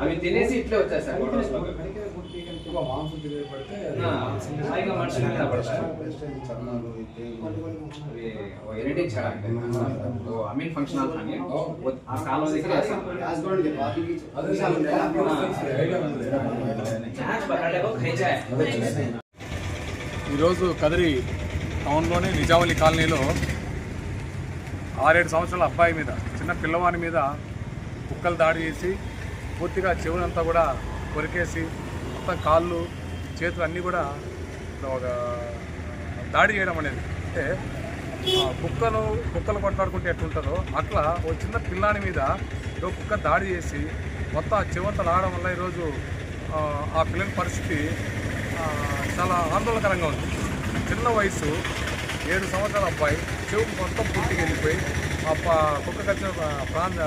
అవి తినేసి ఇట్లే వచ్చాయి సార్. లో అమీన్ ఫంక్షన్ హాల్ ఆ కాలం దగ్గర ఈరోజు కదిరి టౌన్లోని నిజావళి కాలనీలో ఆరేడు సంవత్సరాల అబ్బాయి మీద చిన్న పిల్లవాని మీద కుక్కలు దాడి చేసి పూర్తిగా చెవులంతా కూడా కొరికేసి మొత్తం కాళ్ళు చేతులు అన్నీ కూడా ఒక దాడి చేయడం అనేది. అంటే కుక్కలు కుక్కలు కొట్లాడుకుంటే ఎట్లుంటుందో అట్లా ఓ చిన్న పిల్లాని మీద ఓ కుక్క దాడి చేసి మొత్తం ఆ చెవంతా రావడం వల్ల ఈరోజు ఆ, పిల్లల పరిస్థితి చాలా ఆందోళనకరంగా ఉంది. చిన్న వయసు ఏడు సంవత్సరాల అబ్బాయి చెవు మొత్తం పుట్టికి వెళ్ళిపోయి ఆ కుక్క కచ్చిన ప్రాంత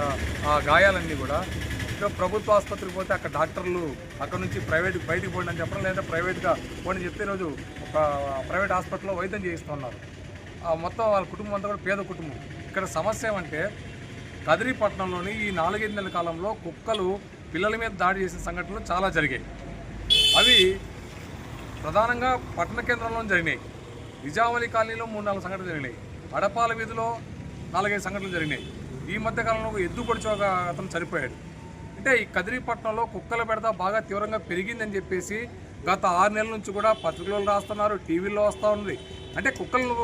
ఆ గాయాలన్నీ కూడా ఇంకా ప్రభుత్వ ఆసుపత్రికి పోతే అక్కడ డాక్టర్లు అక్కడ నుంచి ప్రైవేట్ బయటికి పోండి అని చెప్పడం లేదా ప్రైవేట్గా పోండి చెప్తే ఈరోజు ఒక ప్రైవేట్ హాస్పిటల్లో వైద్యం చేయిస్తున్నారు. ఆ మొత్తం వాళ్ళ కుటుంబం అంతా కూడా పేద కుటుంబం. ఇక్కడ సమస్య ఏమంటే కదిరిపట్నంలోని ఈ నాలుగైదు నెలల కాలంలో కుక్కలు పిల్లల మీద దాడి చేసిన సంఘటనలు చాలా జరిగాయి. అవి ప్రధానంగా పట్టణ కేంద్రంలో జరిగినాయి. నిజామలి కాలనీలో మూడు నాలుగు సంఘటనలు జరిగినాయి. అడపాల వీధిలో నాలుగైదు సంఘటనలు జరిగినాయి. ఈ మధ్యకాలంలో ఒక ఎద్దు పొడిచి ఒక అతను చనిపోయాడు. అంటే ఈ కదిరిపట్నంలో కుక్కల బెడత బాగా తీవ్రంగా పెరిగిందని చెప్పేసి గత ఆరు నెలల నుంచి కూడా పత్రికలు రాస్తున్నారు టీవీల్లో వస్తూ ఉంది అంటే కుక్కలను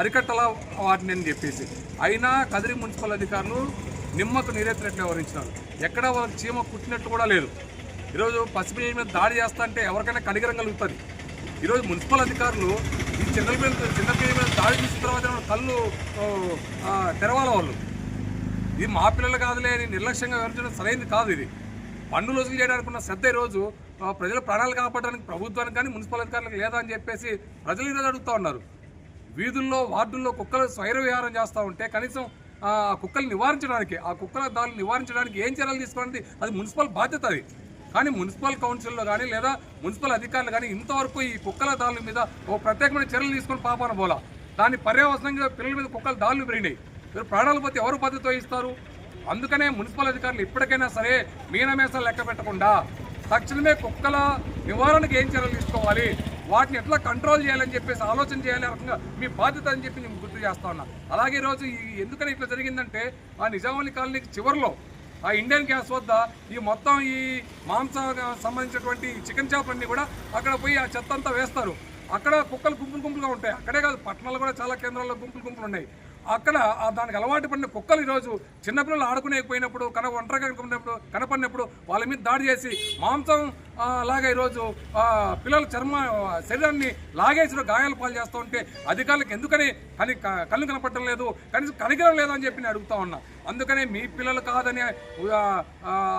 అరికట్టల వాటిని అని చెప్పేసి. అయినా కదిరి మున్సిపల్ అధికారులు నిమ్మకు నీరెత్తినట్లు వివరించినారు ఎక్కడా వాళ్ళకి చీమ కుట్టినట్టు కూడా లేదు. ఈరోజు పసిపిల్లల మీద దాడి చేస్తా అంటే ఎవరికైనా కనికరం కలుగుతుంది. ఈరోజు మున్సిపల్ అధికారులు ఈ చిన్నపిల్ల మీద చిన్నపిల్లల మీద దాడి చూసిన తర్వాత కళ్ళు తెరవాల వాళ్ళు? ఇది మా పిల్లలు కాదులే అని నిర్లక్ష్యంగా వివరించడం సరైనది కాదు ఇది. పన్నులు వసూలు చేయడానికి ఉన్న శ్రద్ధ ఈరోజు ప్రజల ప్రాణాలు కాపాడడానికి ప్రభుత్వానికి కానీ మున్సిపల్ అధికారులకు లేదా అని చెప్పేసి ప్రజలు ఈరోజు అడుగుతూ ఉన్నారు. వీధుల్లో వార్డుల్లో కుక్కలు స్వైర విహారం చేస్తూ ఉంటే కనీసం ఆ కుక్కలు నివారించడానికి ఆ కుక్కల దాన్ని నివారించడానికి ఏం చర్యలు తీసుకోవాలంటే అది మున్సిపల్ బాధ్యత అది. కానీ మున్సిపల్ కౌన్సిల్లో కానీ లేదా మున్సిపల్ అధికారులు కానీ ఇంతవరకు ఈ కుక్కల దాడుల మీద ఒక ప్రత్యేకమైన చర్యలు తీసుకొని పాపాన పోలా దాని పర్యవసనంగా పిల్లల మీద కుక్కల దాడులు పెరిగినాయి. మీరు ప్రాణాలు పోతే ఎవరు బాధ్యత వహిస్తారు? అందుకనే మున్సిపల్ అధికారులు ఇప్పటికైనా సరే మీనమేసాలు లెక్క పెట్టకుండా తక్షణమే కుక్కల నివారణకు ఏం చర్యలు తీసుకోవాలి? వాటిని ఎట్లా కంట్రోల్ చేయాలని చెప్పేసి ఆలోచన చేయాలి రకంగా మీ బాధ్యత అని చెప్పి నేను గుర్తు చేస్తా ఉన్నా. అలాగే ఈరోజు ఈ ఎందుకని ఇట్లా జరిగిందంటే ఆ నిజామాలి కాలనీకి చివరిలో ఆ ఇండియన్ గ్యాస్ వద్ద ఈ మొత్తం ఈ మాంసం సంబంధించినటువంటి చికెన్ చేపలన్నీ కూడా అక్కడ పోయి ఆ చెత్త అంతా వేస్తారు. అక్కడ కుక్కలు గుంపులు గుంపులుగా ఉంటాయి. అక్కడే కాదు పట్టణాలు కూడా చాలా కేంద్రాల్లో గుంపులు గుంపులు ఉన్నాయి. అక్కడ దానికి అలవాటు పడిన కుక్కలు ఈరోజు చిన్నపిల్లలు ఆడుకునేకపోయినప్పుడు కన ఒంటరిగా కనుకున్నప్పుడు కనపడినప్పుడు వాళ్ళ మీద దాడి చేసి మాంసం లాగా ఈరోజు పిల్లల చర్మ శరీరాన్ని లాగేసిన గాయాలు పాలు చేస్తూ ఉంటే అధికారులకు ఎందుకని కని క- కళ్ళు కనపడటం లేదు కనీసం కనికరం లేదని చెప్పి నేను అడుగుతా ఉన్నా. అందుకనే మీ పిల్లలు కాదని ఆ,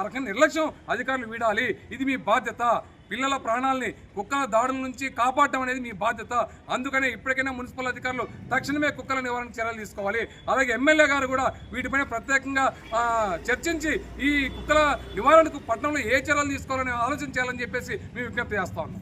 రకం నిర్లక్ష్యం అధికారులు వీడాలి. ఇది మీ బాధ్యత. పిల్లల ప్రాణాలని కుక్కల దాడుల నుంచి కాపాడటం అనేది మీ బాధ్యత. అందుకనే ఇప్పటికైనా మున్సిపల్ అధికారులు తక్షణమే కుక్కల నివారణ చర్యలు తీసుకోవాలి. అలాగే ఎమ్మెల్యే గారు కూడా వీటిపైన ప్రత్యేకంగా చర్చించి ఈ కుక్కల నివారణకు పట్టణంలో ఏ చర్యలు తీసుకోవాలని ఆలోచన చేయాలని చెప్పేసి మేము విజ్ఞప్తి చేస్తా ఉన్నాం.